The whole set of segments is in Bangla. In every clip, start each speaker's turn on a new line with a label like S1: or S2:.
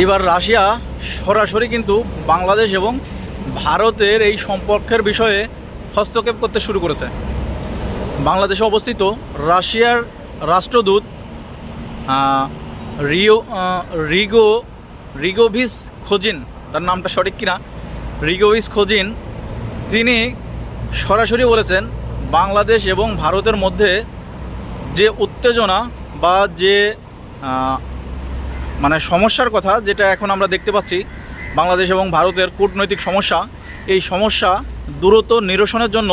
S1: এবার রাশিয়া সরাসরি কিন্তু বাংলাদেশ এবং ভারতের এই সম্পর্কের বিষয়ে হস্তক্ষেপ করতে শুরু করেছে। বাংলাদেশে অবস্থিত রাশিয়ার রাষ্ট্রদূত রিও রিগো, রিগোভিস খোজিন, তার নামটা সঠিক কিনা? রিগোভিস খোজিন, তিনি সরাসরি বলেছেন, বাংলাদেশ এবং ভারতের মধ্যে যে উত্তেজনা বা যে মানে সমস্যার কথা যেটা এখন আমরা দেখতে পাচ্ছি, বাংলাদেশ এবং ভারতের কূটনৈতিক সমস্যা, এই সমস্যা দ্রুত নিরসনের জন্য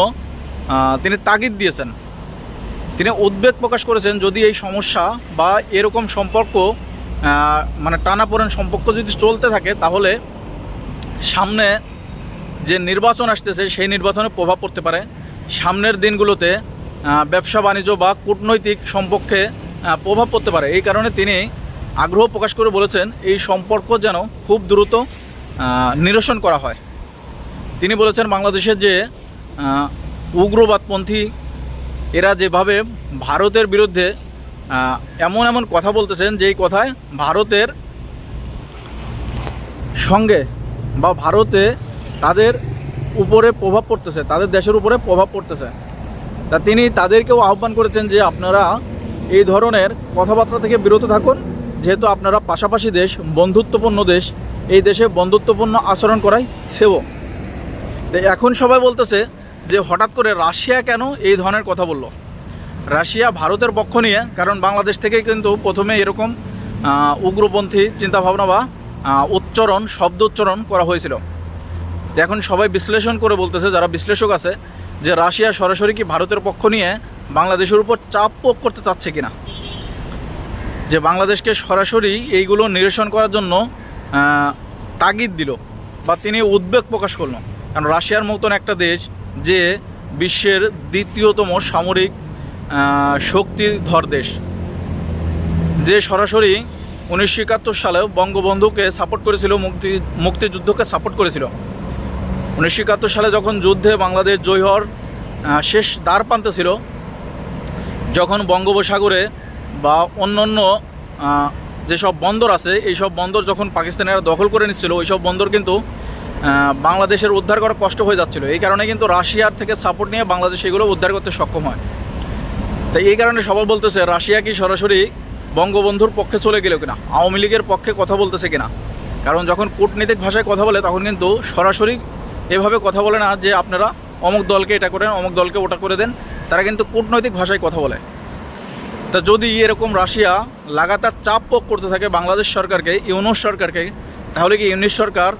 S1: তিনি তাগিদ দিয়েছেন। তিনি উদ্বেগ প্রকাশ করেছেন যদি এই সমস্যা বা এরকম সম্পর্ক মানে টানাপোড়েন সম্পর্ক যদি চলতে থাকে, তাহলে সামনে যে নির্বাচন আসতেছে, সেই নির্বাচনে প্রভাব পড়তে পারে। সামনের দিনগুলোতে ব্যবসা, বাণিজ্য বা কূটনৈতিক সম্পর্কে প্রভাব পড়তে পারে। এই কারণে তিনি আগ্রহ প্রকাশ করে বলেছেন, এই সম্পর্ক যেন খুব দ্রুত নিরসন করা হয়। তিনি বলেছেন বাংলাদেশের যে উগ্রবাদপন্থী, এরা যেভাবে ভারতের বিরুদ্ধে এমন এমন কথা বলতেছেন, যেই কথায় ভারতের সঙ্গে বা ভারতে তাদের উপরে প্রভাব পড়তেছে, তাদের দেশের উপরে প্রভাব পড়তেছে। তা তিনি তাদেরকেও আহ্বান করেছেন যে, আপনারা এই ধরনের কথাবার্তা থেকে বিরত থাকুন। যেহেতু আপনারা পাশাপাশি দেশ, বন্ধুত্বপূর্ণ দেশ, এই দেশে বন্ধুত্বপূর্ণ আচরণ করাই তো এখন সবাই বলতেছে যে হঠাৎ করে রাশিয়া কেন এই ধরনের কথা বলল? রাশিয়া ভারতের পক্ষ নিয়ে, কারণ বাংলাদেশ থেকে কিন্তু প্রথমে এরকম উগ্রপন্থী চিন্তাভাবনা বা উচ্চারণ, শব্দ উচ্চারণ করা হয়েছিল। এখন সবাই বিশ্লেষণ করে বলতেছে, যারা বিশ্লেষক আছে, যে রাশিয়া সরাসরি কি ভারতের পক্ষ নিয়ে বাংলাদেশের উপর চাপ প্রয়োগ করতে চাচ্ছে কিনা? যে বাংলাদেশকে সরাসরি এইগুলো নিরসন করার জন্য তাগিদ দিল বা তিনি উদ্বেগ প্রকাশ করল। কারণ রাশিয়ার মতন একটা দেশ যে বিশ্বের দ্বিতীয়তম সামরিক শক্তিধর দেশ। যে সরাসরি উনিশশো একাত্তর সালে বঙ্গবন্ধুকে সাপোর্ট করেছিল, মুক্তি, মুক্তিযুদ্ধকে সাপোর্ট করেছিল। উনিশশো একাত্তর সালে যখন যুদ্ধে বাংলাদেশ জয় হওয়ার শেষ দ্বার প্রান্তে ছিল, যখন বঙ্গোপসাগরে বা অন্য অন্য যেসব বন্দর আছে এই সব বন্দর যখন পাকিস্তানিরা দখল করে নিচ্ছিল ওই সব বন্দর কিন্তু বাংলাদেশের উদ্ধার করা কষ্ট হয়ে যাচ্ছিল। এই কারণে কিন্তু রাশিয়ার থেকে সাপোর্ট নিয়ে বাংলাদেশ এগুলো উদ্ধার করতে সক্ষম হয়। তাই এই কারণে সবাই বলতেছে, রাশিয়া কি সরাসরি বঙ্গবন্ধুর পক্ষে চলে গেল কিনা? আওয়ামী লীগের পক্ষে কথা বলতেছে কিনা? কারণ যখন কূটনীতিক ভাষায় কথা বলে, তখন কিন্তু সরাসরি এভাবে কথা বলে না যে, আপনারা অমুক দলকে এটা করেন, অমুক দলকে ওটা করে দেন। তারা কিন্তু কূটনৈতিক ভাষায় কথা বলে। তা যদি এরকম রাশিয়া লাগাতার চাপ প্রয়োগ করতে থাকে বাংলাদেশ সরকারকে, ইউনুস সরকারকে, তাহলে কি ইউনিশ সরকার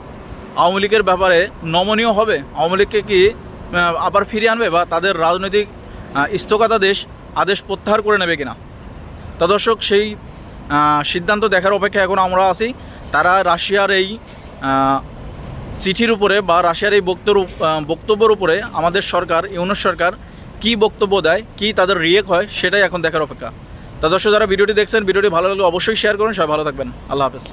S1: আওয়ামী লীগের ব্যাপারে নমনীয় হবে? আওয়ামী লীগকে কি আবার ফিরিয়ে আনবে বা তাদের রাজনৈতিক স্থগতাদেশ আদেশ প্রত্যাহার করে নেবে কিনা? তা দর্শক, সেই সিদ্ধান্ত দেখার অপেক্ষা এখন আমরা আছি। তারা রাশিয়ার এই চিঠির উপরে বা রাশিয়ার এই বক্তব্য বক্তব্যের উপরে আমাদের সরকার, ইউনুস সরকার কি বক্তব্য দেয়, কি তাদের রিয়েক হয়, সেটাই এখন দেখার অপেক্ষা। তা দর্শক, যারা ভিডিওটি দেখছেন, ভিডিওটি ভালো লাগলে অবশ্যই শেয়ার করুন। সবাই ভালো থাকবেন। আল্লাহ হাফেজ।